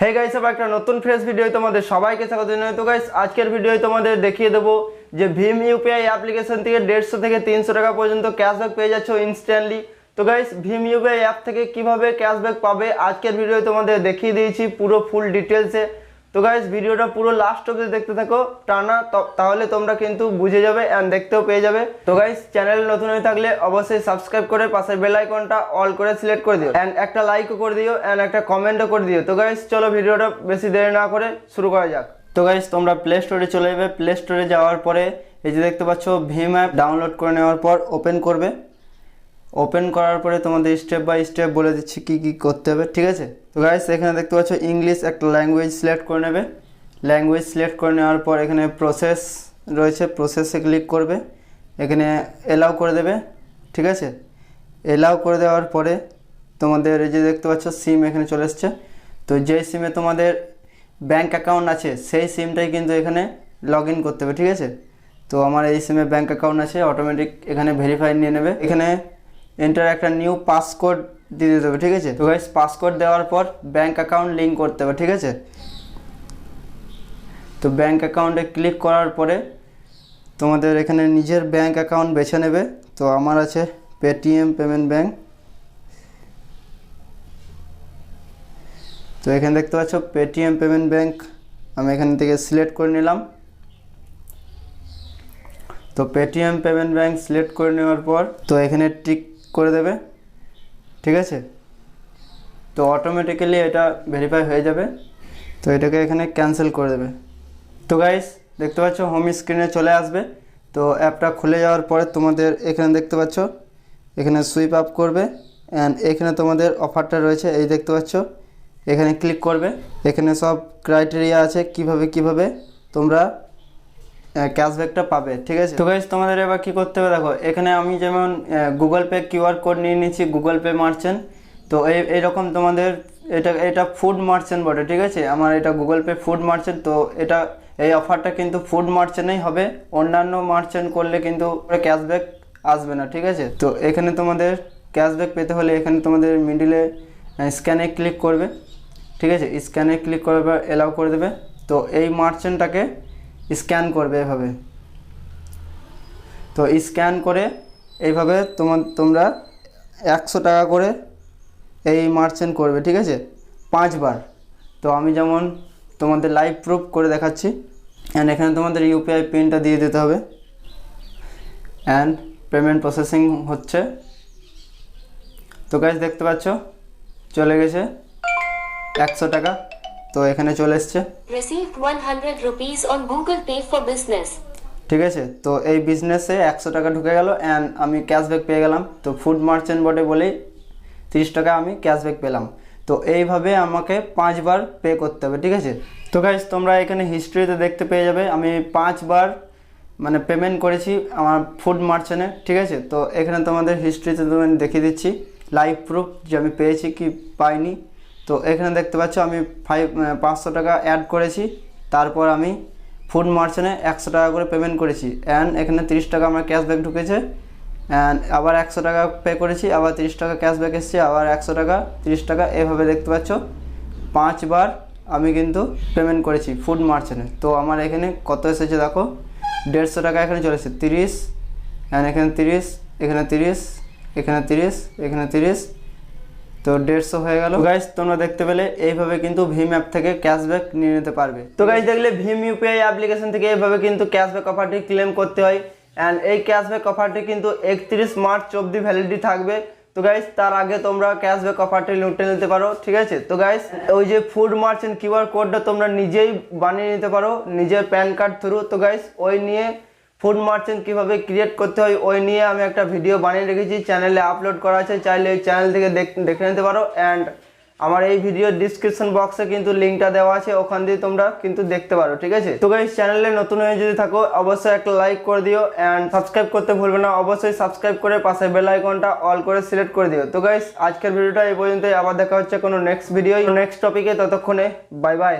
Hey guys আবার একটা নতুন ফ্রেশ ভিডিও তোমাদের সবাইকে স্বাগত জানাই। তো গাইস আজকের ভিডিও তোমাদের দেখিয়ে দেবো যে ভিম ইউপিআই অ্যাপ্লিকেশন থেকে দেড়শো থেকে তিনশো টাকা পর্যন্ত ক্যাশব্যাক পেয়ে যাচ্ছ ইনস্ট্যান্টলি তো গাইস ভিম ইউপিআই অ্যাপ থেকে কীভাবে ক্যাশব্যাক পাবে? আজকের ভিডিও তোমাদের দেখিয়ে দিয়েছি পুরো ফুল ডিটেলসে তো গাইস ভিডিওটা পুরো লাস্ট অবধি দেখতে থাকো। টানা তাহলে তোমরা কিন্তু বুঝে যাবে অ্যান্ড দেখতেও পেয়ে যাবে। তো গাইস চ্যানেল নতুন হয়ে থাকলে অবশ্যই সাবস্ক্রাইব করে পাশের বেল আইকনটা অল করে সিলেক্ট করে দিও। অ্যান্ড একটা লাইকও করে দিও অ্যান্ড একটা কমেন্টও করে দিও। তো গাইস চলো ভিডিওটা বেশি দেরি না করে শুরু করা যাক। তো গাইস তোমরা প্লে স্টোরে চলে যাবে। প্লে স্টোরে যাওয়ার পরে এই যে দেখতে পাচ্ছ, ভিম অ্যাপ ডাউনলোড করে নেওয়ার পর ওপেন করবে। ওপেন করার পরে তোমাদের স্টেপ বাই স্টেপ বলে দিচ্ছি কি কি করতে হবে, ঠিক আছে? তো গাইস এখানে দেখতে পাচ্ছ ইংলিশ একটা ল্যাঙ্গুয়েজ সিলেক্ট করে নেবে। ল্যাঙ্গুয়েজ সিলেক্ট করে নেওয়ার পর এখানে প্রসেস রয়েছে প্রসেসে ক্লিক করবে। এখানে এলাও করে দেবে, ঠিক আছে? এলাও করে দেওয়ার পরে তোমাদের এই যে দেখতে পাচ্ছ সিম এখানে চলে এসছে। তো যেই সিমে তোমাদের ব্যাংক অ্যাকাউন্ট আছে, সেই সিমটাই কিন্তু এখানে লগ ইন করতে হবে, ঠিক আছে? তো আমার এই সিমে ব্যাংক অ্যাকাউন্ট আছে অটোমেটিক এখানে ভেরিফাই নিয়ে নেবে। এখানে এন্টার একটা নিউ পাসকোড দিয়ে দিতে হবে, ঠিক আছে? তো গাইস পাসকোড দেওয়ার পর ব্যাংক অ্যাকাউন্ট লিঙ্ক করতে হবে, ঠিক আছে? তো ব্যাংক অ্যাকাউন্টে ক্লিক করার পরে তোমাদের এখানে নিজের ব্যাংক অ্যাকাউন্ট বেছে নেবে। তো আমার আছে পেটিএম পেমেন্ট ব্যাংক তো এখানে দেখতে পাচ্ছ পেটিএম পেমেন্ট ব্যাংক আমি এখান থেকে সিলেক্ট করে নিলাম। তো পেটিএম পেমেন্ট ব্যাংক সিলেক্ট করে নেওয়ার পর, তো এখানে টিক করে দেবে, ঠিক আছে? তো অটোমেটিক্যালি এটা ভেরিফাই হয়ে যাবে, তো এটাকে এখানে ক্যান্সেল করে দেবে। তো গাইস দেখতে পাচ্ছ হোম স্ক্রিনে চলে আসবে। তো অ্যাপটা খুলে যাওয়ার পরে তোমাদের এখানে দেখতে পাচ্ছ, এখানে সুইপ আপ করবে অ্যান্ড এখানে তোমাদের অফারটা রয়েছে, এই দেখতে পাচ্ছ, এখানে ক্লিক করবে। এখানে সব ক্রাইটেরিয়া আছে, কীভাবে কীভাবে তোমরা ক্যাশব্যাকটা পাবে, ঠিক আছে? তো গাইজ তোমাদের এবার কি করতে হবে? দেখো, এখানে আমি যেমন গুগল পে কিউআর কোড নিয়ে নিচ্ছি গুগল পে মার্চেন্ট তো এই এইরকম তোমাদের এটা এটা ফুড মার্চেন্ট বটে, ঠিক আছে? আমার এটা গুগল পে ফুড মার্চেন্ট তো এটা, এই অফারটা কিন্তু ফুড মার্চেন্টেই হবে। অন্যান্য মার্চেন্ট করলে কিন্তু ক্যাশব্যাক আসবে না, ঠিক আছে? তো এখানে তোমাদের ক্যাশব্যাক পেতে হলে এখানে তোমাদের মিডিলে স্ক্যানে ক্লিক করবে, ঠিক আছে? স্ক্যানে ক্লিক করার পর এলাও করে দেবে। তো এই মার্চেন্টটাকে স্ক্যান করবে এভাবে। তো স্ক্যান করে এইভাবে তোমার তোমরা একশো টাকা করে এই মার্চেন্ট করবে, ঠিক আছে? পাঁচবার। তো আমি যেমন তোমাদের লাইভ প্রুফ করে দেখাচ্ছি অ্যান্ড এখানে তোমাদের ইউপিআই পিনটা দিয়ে দিতে হবে। অ্যান্ড পেমেন্ট প্রসেসিং হচ্ছে। তো গাইজ দেখতে পাচ্ছ? চলে গেছে। একশো টাকা। তো এখানে চলে এসছে। Received 100 rupees on Google Pay for Business. ঠিক আছে? তো এই বিজনেসে একশো টাকা ঢুকে গেল অ্যান্ড আমি ক্যাশব্যাক পেয়ে গেলাম। তো ফুড মার্চেন্ট বটে বলেই তিরিশ টাকা আমি ক্যাশব্যাক পেলাম। তো এইভাবে আমাকে পাঁচবার পে করতে হবে ঠিক আছে? তো গাইজ তোমরা এখানে হিস্ট্রিতে দেখতে পেয়ে যাবে আমি পাঁচবার মানে পেমেন্ট করেছি আমার ফুড মার্চেন্টে ঠিক আছে? তো এখানে তোমাদের হিস্ট্রিতে তুমি দেখিয়ে দিচ্ছি। লাইভ প্রুফ যে আমি পেয়েছি কি পাইনি। তো এখানে দেখতে পাচ্ছ আমি ফাইভ পাঁচশো টাকা অ্যাড করেছি। তারপর আমি ফুড মার্চেন্টে একশো টাকা করে পেমেন্ট করেছি। অ্যান্ড এখানে তিরিশ টাকা আমার ক্যাশব্যাক ঢুকেছে। অ্যান্ড আবার একশো টাকা পে করেছি, আবার তিরিশ টাকা ক্যাশব্যাক এসেছে, আবার একশো টাকা, তিরিশ টাকা, এভাবে দেখতে পাচ্ছ। পাঁচবার আমি কিন্তু পেমেন্ট করেছি ফুড মার্চেন্টে তো আমার এখানে কত এসেছে দেখো? দেড়শো টাকা এখানে চলেছে তিরিশ অ্যান্ড এখানে তিরিশ এখানে তিরিশ এখানে তিরিশ এখানে তিরিশ তো দেড়শো হয়ে গেল। গাইস তোমরা দেখতে পেলে, এইভাবে কিন্তু ভিম অ্যাপ থেকে ক্যাশব্যাক নিয়ে নিতে পারবে। তো গাইস দেখলে ভিম ইউপিআই অ্যাপ্লিকেশন থেকে এইভাবে কিন্তু ক্যাশব্যাক অফারটি ক্লেম করতে হয়। অ্যান্ড এই ক্যাশব্যাক অফারটি কিন্তু একত্রিশ মার্চ অবধি ভ্যালিডিটি থাকবে। তো গাইস তার আগে তোমরা ক্যাশব্যাক অফারটি লুটে নিতে পারো, ঠিক আছে? তো গাইস ওই যে ফুড মার্চেন্ট কিউআর কোডটা তোমরা নিজেই বানিয়ে নিতে পারো, নিজের প্যান কার্ড থ্রু তো গাইস ওই নিয়ে ফুড মার্চেন্ট কীভাবে ক্রিয়েট করতে হয়, ওই নিয়ে আমি একটা ভিডিও বানিয়ে রেখেছি, চ্যানেলে আপলোড করা আছে, চাইলে ওই চ্যানেল থেকে দেখ- নিতে পারো। অ্যান্ড আমার এই ভিডিওর ডিসক্রিপশন বক্সে কিন্তু লিঙ্কটা দেওয়া আছে, ওখান দিয়ে তোমরা কিন্তু দেখতে পারো, ঠিক আছে? তো গাইস চ্যানেলে নতুন হয়ে যদি থাকো, অবশ্যই একটা লাইক করে দিও অ্যান্ড সাবস্ক্রাইব করতে ভুলবে না, অবশ্যই সাবস্ক্রাইব করে পাশে বেল আইকনটা অল করে সিলেক্ট করে দিও। তো গাইস আজকের ভিডিওটা এই পর্যন্তই, আবার দেখা হচ্ছে কোনো নেক্সট ভিডিও নেক্সট টপিকে ততক্ষণে বাই বাই